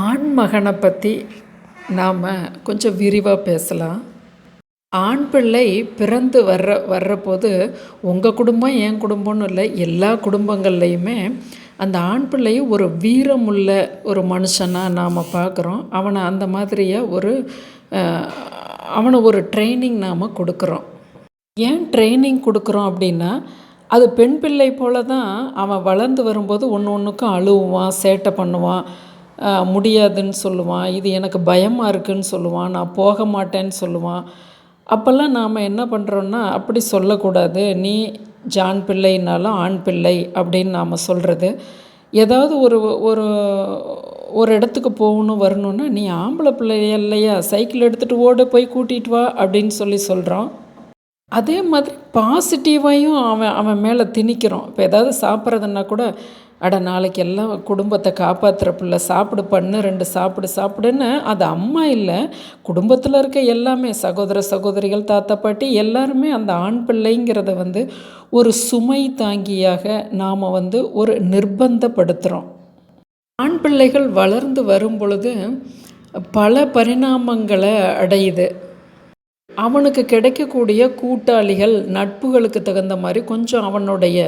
ஆண் மகனை பற்றி நாம் கொஞ்சம் விரிவாக பேசலாம். ஆண் பிள்ளை பிறந்து வர்ற வர்றபோது உங்கள் குடும்பம் என் குடும்பம்னு இல்லை எல்லா குடும்பங்கள்லையுமே அந்த ஆண் பிள்ளை ஒரு வீரமுள்ள ஒரு மனுஷனாக நாம் பார்க்குறோம் அவனை அந்த மாதிரியே ஒரு அவனை ஒரு ட்ரைனிங் நாம் கொடுக்குறோம். ஏன் ட்ரைனிங் கொடுக்குறோம் அப்படின்னா அது பெண் பிள்ளை போல தான் அவன் வளர்ந்து வரும்போது ஒன்று ஒன்றுக்கும் அழுவான் சேட்டை பண்ணுவான். முடியாதுன்னு சொல்லுவான். இது எனக்கு பயமாக இருக்குதுன்னு சொல்லுவான். நான் போக மாட்டேன்னு சொல்லுவான். அப்போல்லாம் நாம் என்ன பண்ணுறோன்னா அப்படி சொல்லக்கூடாது. நீ ஜான் பிள்ளைனாலும் ஆண் பிள்ளை அப்படின்னு நாம் சொல்கிறது ஏதாவது ஒரு ஒரு ஒரு இடத்துக்கு போகணும் வரணுன்னா நீ ஆம்பளை பிள்ளை இல்லையா சைக்கிள் எடுத்துகிட்டு ஓட போய் கூட்டிகிட்டு வா அப்படின்னு சொல்லி சொல்கிறோம் அதே மாதிரி பாசிட்டிவாயும் அவன் அவன் மேலே திணிக்கிறோம் இப்போ ஏதாவது சாப்பிட்றதுன்னா கூட அட நாளைக்கு எல்லாம் குடும்பத்தை காப்பாற்றுற பிள்ளை சாப்பிடு பண்ணு ரெண்டு சாப்பிடு சாப்பிடுன்னு அது அம்மா இல்லை. குடும்பத்தில் இருக்க எல்லாமே சகோதர சகோதரிகள் தாத்தா பாட்டி எல்லாருமே அந்த ஆண் பிள்ளைங்கிறத வந்து ஒரு சுமை தாங்கியாக நாம் வந்து ஒரு நிர்பந்தப்படுத்துகிறோம் ஆண் பிள்ளைகள் வளர்ந்து வரும் பொழுது பல பரிணாமங்களை அடையுது. அவனுக்கு கிடைக்கக்கூடிய கூட்டாளிகள் நட்புகளுக்கு தகுந்த மாதிரி கொஞ்சம் அவனுடைய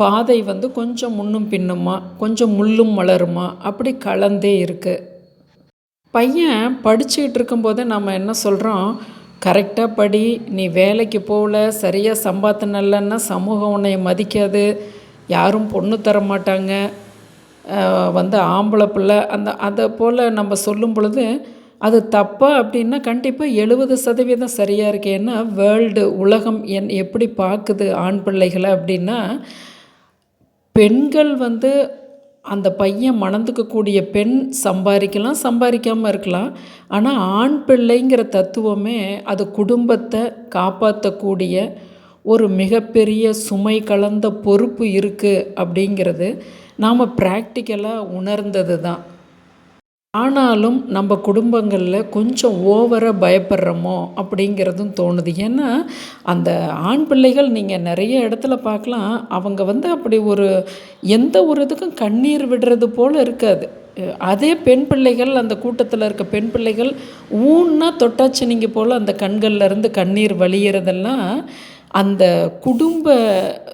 பாதை வந்து கொஞ்சம் முன்னும் பின்னுமா கொஞ்சம் முள்ளும் மலருமா? அப்படி கலந்தே இருக்குது பையன் படிச்சுக்கிட்டு இருக்கும்போதே நம்ம என்ன சொல்கிறோம் கரெக்டாக படி நீ வேலைக்கு போகல சரியாக சம்பாத்தினலன்னா சமூகம் உன்னை மதிக்காது யாரும் பொண்ணு தர மாட்டாங்க வந்து ஆம்பளை பிள்ளை. அந்த அதை போல் நம்ம சொல்லும் பொழுது அது தப்பா? அப்படின்னா கண்டிப்பாக எழுபது சதவீதம் சரியாக இருக்கு ஏன்னா வேர்ல்டு உலகம் என் எப்படி பார்க்குது ஆண் பிள்ளைகளை? அப்படின்னா பெண்கள் வந்து அந்த பையன் மணந்துக்கக்கூடிய பெண் சம்பாதிக்கலாம் சம்பாதிக்காமல் இருக்கலாம். ஆனால் ஆண் பிள்ளைங்கிற தத்துவமே அது குடும்பத்தை காப்பாற்றக்கூடிய ஒரு மிகப்பெரிய சுமை கலந்த பொறுப்பு இருக்குது அப்படிங்கிறது நாம் ப்ராக்டிக்கலாக உணர்ந்தது தான் ஆனாலும் நம்ம குடும்பங்களில் கொஞ்சம் ஓவராக பயப்படுறோமோ அப்படிங்கிறதும் தோணுது. ஏன்னா அந்த ஆண் பிள்ளைகள் நீங்கள் நிறைய இடத்துல பார்க்கலாம் அவங்க வந்து அப்படி ஒரு எந்த ஒரு இதுக்கும் கண்ணீர் விடுறது போல் இருக்காது. அதே பெண் பிள்ளைகள் அந்த கூட்டத்தில் இருக்க பெண் பிள்ளைகள் ஊன்னா தொட்டாச்சினிங்க போல் அந்த கண்கள்லேருந்து கண்ணீர் வழியிறதெல்லாம் அந்த குடும்ப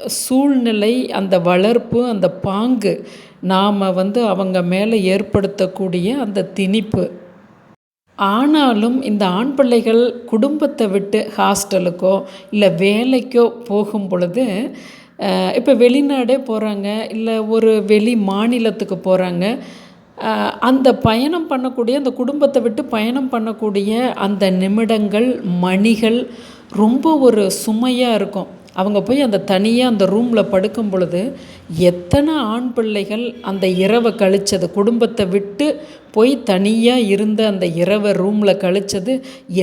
சூழ்நிலை அந்த வளர்ப்பு அந்த பாங்கு நாம் வந்து அவங்க மேலே ஏற்படுத்தக்கூடிய அந்த திணிப்பு. ஆனாலும் இந்த ஆண் பிள்ளைகள் குடும்பத்தை விட்டு ஹாஸ்டலுக்கோ இல்லை வேலைக்கோ போகும் பொழுது இப்போ வெளிநாடே போகிறாங்க இல்லை ஒரு வெளி மாநிலத்துக்கு போகிறாங்க அந்த பயணம் பண்ணக்கூடிய அந்த குடும்பத்தை விட்டு பயணம் பண்ணக்கூடிய அந்த நிமிடங்கள் மணிகள் ரொம்ப ஒரு சுமையாக இருக்கும். அவங்க போய் அந்த தனியாக அந்த ரூமில் படுக்கும் பொழுது எத்தனை ஆண் பிள்ளைகள் அந்த இரவை கழித்தது குடும்பத்தை விட்டு போய் தனியாக இருந்த அந்த இரவை ரூமில் கழிச்சது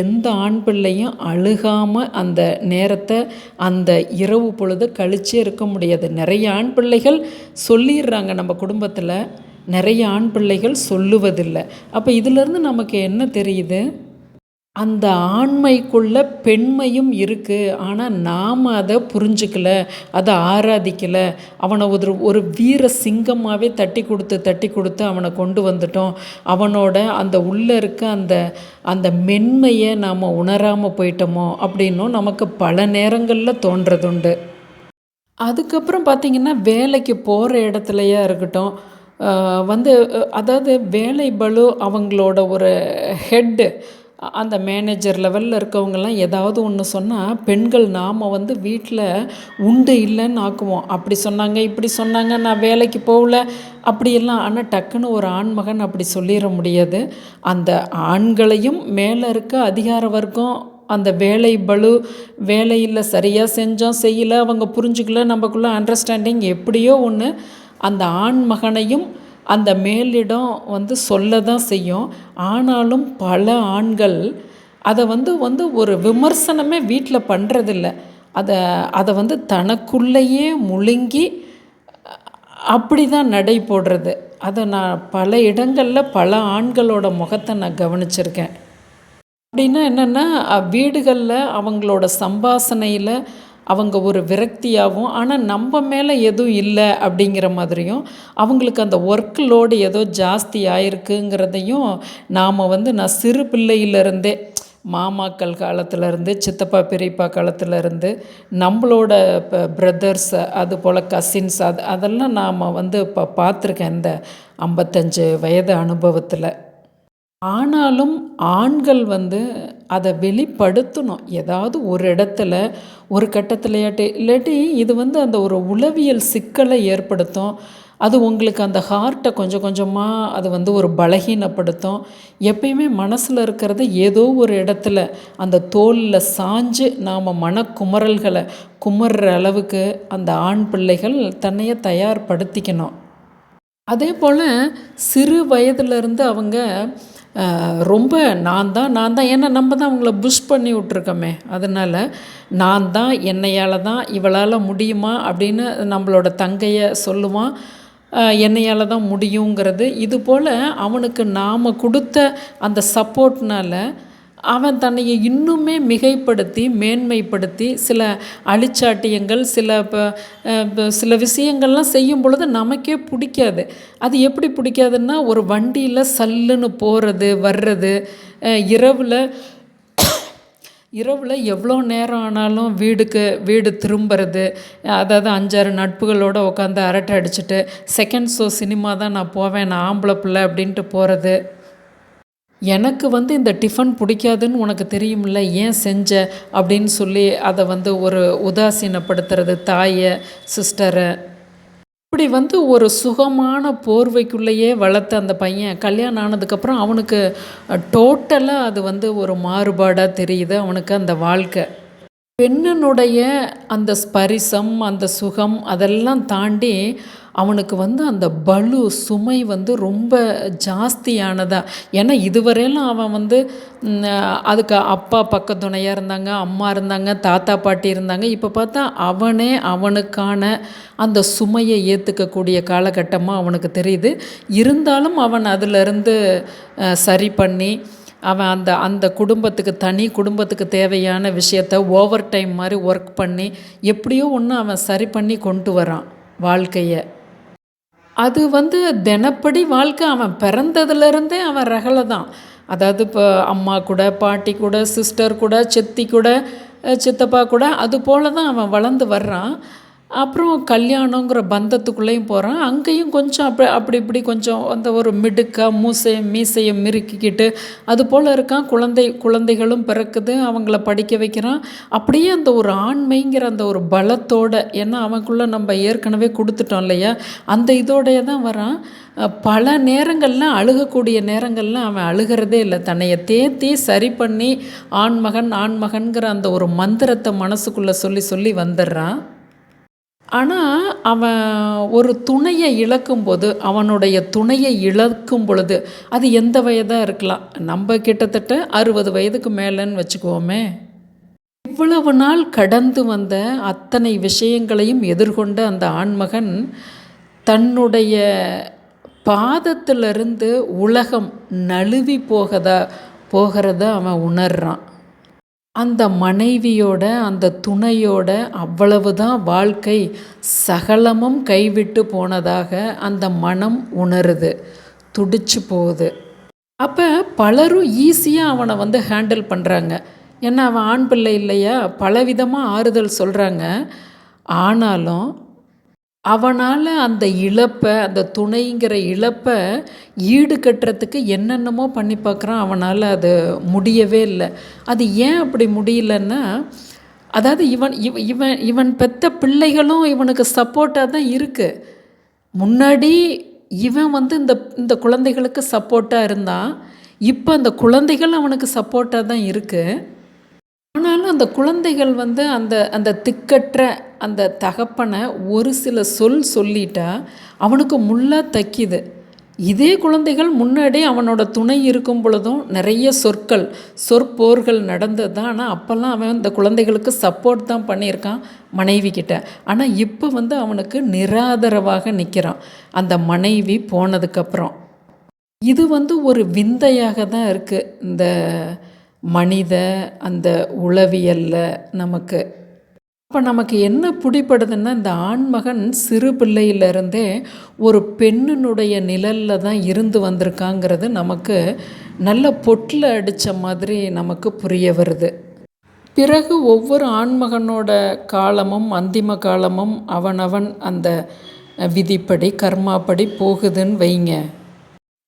எந்த ஆண் பிள்ளையும் அழுகாமல் அந்த நேரத்தை அந்த இரவு பொழுது கழிச்சே இருக்க முடியாது. நிறைய ஆண் பிள்ளைகள் சொல்லிடுறாங்க நம்ம குடும்பத்தில் நிறைய ஆண் பிள்ளைகள் சொல்லுவதில்லை. அப்போ இதிலேருந்து நமக்கு என்ன தெரியுது? அந்த ஆண்மைக்குள்ள பெண்மையும் இருக்குது ஆனால் நாம் அதை புரிஞ்சுக்கல அதை ஆராதிக்கலை. அவனை ஒரு ஒரு வீர சிங்கமாகவே தட்டி கொடுத்து தட்டி கொடுத்து அவனை கொண்டு வந்துட்டோம். அவனோட அந்த உள்ளே இருக்க அந்த அந்த மென்மையை நாம் உணராமல் போயிட்டோமோ அப்படின்னும் நமக்கு பல நேரங்களில் தோன்றதுண்டு. அதுக்கப்புறம் பார்த்திங்கன்னா வேலைக்கு போகிற இடத்துலையாக இருக்கட்டும் வந்து அதாவது வேலை பளு அவங்களோட ஒரு ஹெட்டு அந்த மேனேஜர் லெவலில் இருக்கவங்கெல்லாம் ஏதாவது ஒன்று சொன்னால் பெண்கள் நாம் வந்து வீட்டில் உண்டு இல்லைன்னு ஆக்குவோம். அப்படி சொன்னாங்க இப்படி சொன்னாங்க நான் வேலைக்கு போகல. அப்படியெல்லாம் ஆனால் டக்குன்னு ஒரு ஆண்மகன் அப்படி சொல்லிட முடியாது. அந்த ஆண்களையும் மேலே இருக்க அதிகார வர்க்கம் அந்த வேலை பளு வேலையில் சரியாக செஞ்சோம் செய்யலை அவங்க புரிஞ்சுக்கல நமக்குள்ள அண்டர்ஸ்டாண்டிங் எப்படியோ ஒன்று அந்த ஆண் மகனையும் அந்த மேலிடம் வந்து சொல்ல தான் செய்யும். ஆனாலும் பல ஆண்கள் அதை வந்து வந்து ஒரு விமர்சனமே வீட்டில் பண்ணுறதில்ல அதை அதை வந்து தனக்குள்ளேயே முழுங்கி அப்படி தான் நடை போடுறது. அதை நான் பல இடங்களில் பல ஆண்களோட முகத்தை நான் கவனிச்சிருக்கேன். அப்படின்னா என்னென்னா வீடுகளில் அவங்களோட சம்பாசனையில் அவங்க ஒரு விரக்தியாகவும் ஆனால் நம்ம மேலே எதுவும் இல்லை அப்படிங்கிற மாதிரியும் அவங்களுக்கு அந்த ஒர்க் லோடு ஏதோ ஜாஸ்தி ஆயிருக்குங்கிறதையும் நாம் வந்து நான் சிறு பிள்ளையிலேருந்தே மாமாக்கள் காலத்துலேருந்து சித்தப்பா பெரியப்பா காலத்துலேருந்து நம்மளோட இப்போ பிரதர்ஸ் அது போல் கசின்ஸ் அது அதெல்லாம் நாம் வந்து இப்போ பார்த்துருக்கேன் இந்த ஐம்பத்தஞ்சு வயது அனுபவத்தில். ஆனாலும் ஆண்கள் வந்து அதை வெளிப்படுத்தணும். ஏதாவது ஒரு இடத்துல ஒரு கட்டத்துலையாட்டி இல்லாட்டி இது வந்து அந்த ஒரு உளவியல் சிக்கலை ஏற்படுத்தும். அது உங்களுக்கு அந்த ஹார்ட்டை கொஞ்சம் கொஞ்சமாக அது வந்து ஒரு பலகீனப்படுத்தும். எப்பயுமே மனசில் இருக்கிறத ஏதோ ஒரு இடத்துல அந்த தோலில் சாஞ்சு நாம் மனக்குமரல்களை குமர்ற அளவுக்கு அந்த ஆண் பிள்ளைகள் தன்னையை தயார்படுத்திக்கணும். அதே போல் சிறு வயதிலிருந்து அவங்க ரொம்ப நான் தான் நான் தான் ஏன்னா நம்ம தான் அவங்கள புஷ் பண்ணி விட்ருக்கோமே அதனால் நான் தான் என்னையால் தான் இவளால் முடியுமா அப்படின்னு நம்மளோட தங்கையை சொல்லுவான். என்னையால் தான் முடியுங்கிறது. இது போல் அவனுக்கு நாம் கொடுத்த அந்த சப்போர்ட்னால் அவன் தன்னை இன்னுமே மிகைப்படுத்தி மேன்மைப்படுத்தி சில அழிச்சாட்டியங்கள் சில இப்போ சில விஷயங்கள்லாம் செய்யும் பொழுது நமக்கே பிடிக்காது. அது எப்படி பிடிக்காதுன்னா ஒரு வண்டியில் சல்லுன்னு போகிறது வர்றது இரவில் இரவில் எவ்வளோ நேரம் ஆனாலும் வீடுக்கு வீடு திரும்புறது அதாவது அஞ்சாறு நட்புகளோடு உட்காந்து அரட்டை அடிச்சுட்டு செகண்ட் ஷோ சினிமா தான் நான் போவேன் நான் ஆம்பளை பிள்ளை அப்படின்ட்டு போகிறது எனக்கு வந்து இந்த டிஃபன் பிடிக்காதுன்னு உனக்கு தெரியுமில்ல ஏன் செஞ்ச? அப்படின்னு சொல்லி அதை வந்து ஒரு உதாசீனப்படுத்துறது தாயை சிஸ்டரை இப்படி வந்து ஒரு சுகமான போர்வைக்குள்ளேயே வளர்த்த அந்த பையன் கல்யாணம் ஆனதுக்கப்புறம் அவனுக்கு டோட்டலாக அது வந்து ஒரு மாறுபாடாக தெரியுது அவனுக்கு அந்த வாழ்க்கை. பெண்ணனுடைய அந்த ஸ்பரிசம் அந்த சுகம் அதெல்லாம் தாண்டி அவனுக்கு வந்து அந்த பலு சுமை வந்து ரொம்ப ஜாஸ்தியானதாக ஏன்னா இதுவரையிலும் அவன் வந்து அதுக்கு அப்பா பக்கத்துணையாக இருந்தாங்க அம்மா இருந்தாங்க தாத்தா பாட்டி இருந்தாங்க. இப்போ பார்த்தா அவனே அவனுக்கான அந்த சுமையை ஏற்றுக்கக்கூடிய காலகட்டமாக அவனுக்கு தெரியுது. இருந்தாலும் அவன் அதிலிருந்து சரி பண்ணி அவன் அந்த அந்த குடும்பத்துக்கு தனி குடும்பத்துக்கு தேவையான விஷயத்த ஓவர் டைம் மாதிரி ஒர்க் பண்ணி எப்படியோ ஒன்று அவன் சரி பண்ணி கொண்டு வரான் வாழ்க்கையை. அது வந்து தினப்படி வாழ்க்கை அவன் பிறந்ததுலேருந்தே அவன் ரகலை தான். அதாவது இப்போ அம்மா கூட பாட்டி கூட சிஸ்டர் கூட சித்தி கூட சித்தப்பா கூட அது போல தான் அவன் வளர்ந்து வர்றான். அப்புறம் கல்யாணங்கிற பந்தத்துக்குள்ளேயும் போகிறான் அங்கேயும் கொஞ்சம் அப்படி அப்படி இப்படி கொஞ்சம் அந்த ஒரு மிடுக்காக மூசையை மீசையை மிருக்கிக்கிட்டு அது போல் இருக்கான். குழந்தை குழந்தைகளும் பிறக்குது அவங்கள படிக்க வைக்கிறான். அப்படியே அந்த ஒரு ஆண்மைங்கிற அந்த ஒரு பலத்தோட ஏன்னா அவனுக்குள்ளே நம்ம ஏற்கனவே கொடுத்துட்டோம் இல்லையா? அந்த இதோடைய தான் வரான். பல நேரங்களில் அழுகக்கூடிய நேரங்களில் அவன் அழுகிறதே இல்லை. தன்னையை தேத்தி சரி பண்ணி ஆண்மகன் ஆண்மகன்கிற அந்த ஒரு மந்திரத்தை மனசுக்குள்ளே சொல்லி சொல்லி வந்துடுறான். ஆனால் அவன் ஒரு துணையை இழக்கும்போது அவனுடைய துணையை இழக்கும் பொழுது அது எந்த வயதாக இருக்கலாம்? நம்ம கிட்டத்தட்ட அறுபது வயதுக்கு மேலேன்னு வச்சுக்குவோமே இவ்வளவு நாள் கடந்து வந்த அத்தனை விஷயங்களையும் எதிர்கொண்ட அந்த ஆண்மகன் தன்னுடைய பாதத்திலிருந்து உலகம் நழுவி போகதா போகிறத அவன் உணர்றான். அந்த மனைவியோட அந்த துணையோட அவ்வளவுதான் வாழ்க்கை சகலமும் கைவிட்டு போனதாக அந்த மனம் உணருது துடிச்சு போகுது. அப்போ பலரும் ஈஸியாக அவனை வந்து ஹேண்டில் பண்ணுறாங்க ஏன்னா அவன் ஆண் பிள்ளை இல்லையா? பலவிதமாக ஆறுதல் சொல்கிறாங்க ஆனாலும் அவனால் அந்த இழப்பை அந்த துணைங்கிற இழப்பை ஈடு கட்டுறதுக்கு என்னென்னமோ பண்ணி பார்க்குறான். அவனால் அது முடியவே இல்லை. அது ஏன் அப்படி முடியலன்னா அதாவது இவன் இவ இவன் இவன் பெற்ற பிள்ளைகளும் இவனுக்கு சப்போர்ட்டாக தான் இருக்குது முன்னாடி இவன் வந்து இந்த இந்த குழந்தைகளுக்கு சப்போர்ட்டாக இருந்தான். இப்போ அந்த குழந்தைகள் அவனுக்கு சப்போர்ட்டாக தான் இருக்குது ஆனாலும் அந்த குழந்தைகள் வந்து அந்த அந்த திக்கற்ற அந்த தகப்பனை ஒரு சில சொல் சொல்லிட்டா அவனுக்கு முள்ளாக தைக்கிது. இதே குழந்தைகள் முன்னாடி அவனோட துணை இருக்கும் பொழுதும் நிறைய சொற்கள் சொற்போர்கள் நடந்தது தான். ஆனால் அப்போல்லாம் அவன் இந்த குழந்தைகளுக்கு சப்போர்ட் தான் பண்ணியிருக்கான் மனைவி கிட்ட. ஆனால் இப்போ வந்து அவனுக்கு நிராதரவாக நிற்கிறான் அந்த மனைவி போனதுக்கப்புறம். இது வந்து ஒரு விந்தையாக தான் இருக்குது இந்த மனித அந்த உளவியலில் நமக்கு. அப்போ நமக்கு என்ன பிடிப்படுதுன்னா இந்த ஆண்மகன் சிறு பிள்ளையிலிருந்தே ஒரு பெண்ணினுடைய நிழலில் தான் இருந்து வந்திருக்காங்கிறது நமக்கு நல்ல பொட்டில் அடித்த மாதிரி நமக்கு புரிய வருது. பிறகு ஒவ்வொரு ஆண்மகனோட காலமும் அந்திம காலமும் அவனவன் அந்த விதிப்படி கர்மாப்படி போகுதுன்னு வைங்க.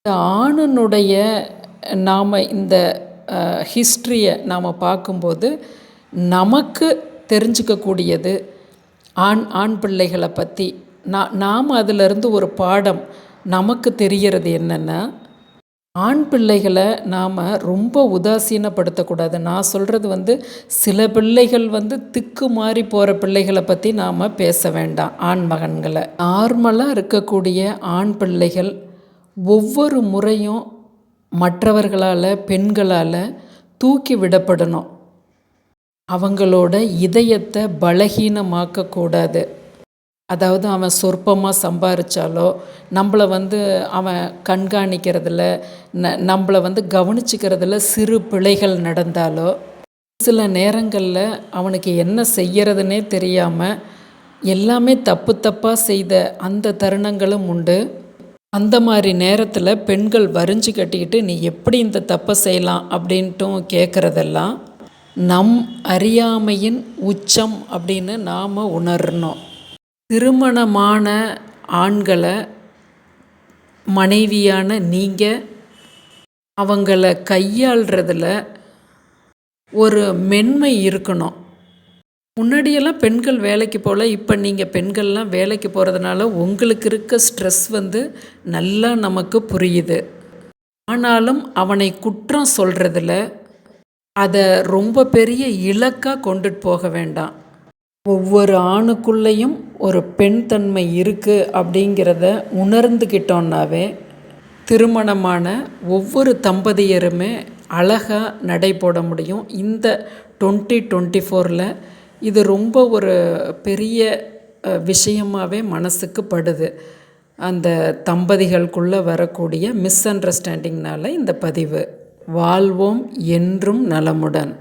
இந்த ஆணுனுடைய நாம் இந்த ஹிஸ்ட்ரியை நாம் பார்க்கும்போது நமக்கு தெரிஞ்சுக்கக்கூடியது ஆண் ஆண் பிள்ளைகளை பற்றி நான் நாம் அதிலிருந்து ஒரு பாடம் நமக்கு தெரிகிறது என்னென்னா ஆண் பிள்ளைகளை நாம் ரொம்ப உதாசீனப்படுத்தக்கூடாது. நான் சொல்கிறது வந்து சில பிள்ளைகள் வந்து திக்கு மாறி போகிற பிள்ளைகளை பற்றி நாம் பேச வேண்டாம். ஆண் மகன்களை. நார்மலாக இருக்கக்கூடிய ஆண் பிள்ளைகள் ஒவ்வொரு முறையும் மற்றவர்களால் பெண்களால் தூக்கி விடப்படணும். அவங்களோட இதயத்தை பலகீனமாக்கக்கூடாது. அதாவது அவன் சொற்பமாக சம்பாரித்தாலோ நம்மளை வந்து அவன் கண்காணிக்கிறதுல ந நம்மளை வந்து கவனிச்சிக்கிறதுல சிறு பிழைகள் நடந்தாலோ சில நேரங்களில் அவனுக்கு என்ன செய்கிறதுனே தெரியாமல் எல்லாமே தப்பு தப்பாக செய்த அந்த தருணங்களும் உண்டு. அந்த மாதிரி நேரத்தில் பெண்கள் வரிஞ்சு கட்டிக்கிட்டு நீ எப்படி இந்த தப்பை செய்யலாம்? அப்படின்ட்டும் கேட்குறதெல்லாம் நம் அறியாமையின் உச்சம் அப்படின்னு நாம் உணரணும். திருமணமான ஆண்களை மனைவியான நீங்கள் அவங்கள கையாள்றதில் ஒரு மென்மை இருக்கணும். முன்னாடியெல்லாம் பெண்கள் வேலைக்கு போகல இப்போ நீங்கள் பெண்கள்லாம் வேலைக்கு போகிறதுனால உங்களுக்கு இருக்க ஸ்ட்ரெஸ் வந்து நல்லா நமக்கு புரியுது. ஆனாலும் அவனை குற்றம் சொல்கிறதில் அதை ரொம்ப பெரிய இலக்காக கொண்டுட்டு போக வேண்டாம். ஒவ்வொரு ஆணுக்குள்ளேயும் ஒரு பெண் தன்மை இருக்குது அப்படிங்கிறத உணர்ந்துக்கிட்டோன்னாவே திருமணமான ஒவ்வொரு தம்பதியருமே அழகாக நடை போட முடியும். இந்த டுவெண்ட்டி டுவெண்ட்டி ஃபோரில் இது ரொம்ப ஒரு பெரிய விஷயமாகவே மனசுக்கு படுது. அந்த தம்பதிகளுக்குள்ளே வரக்கூடிய மிஸ் அண்டர்ஸ்டாண்டிங்னால் இந்த பதிவு. வாழ்வோம் என்றும் நலமுடன்.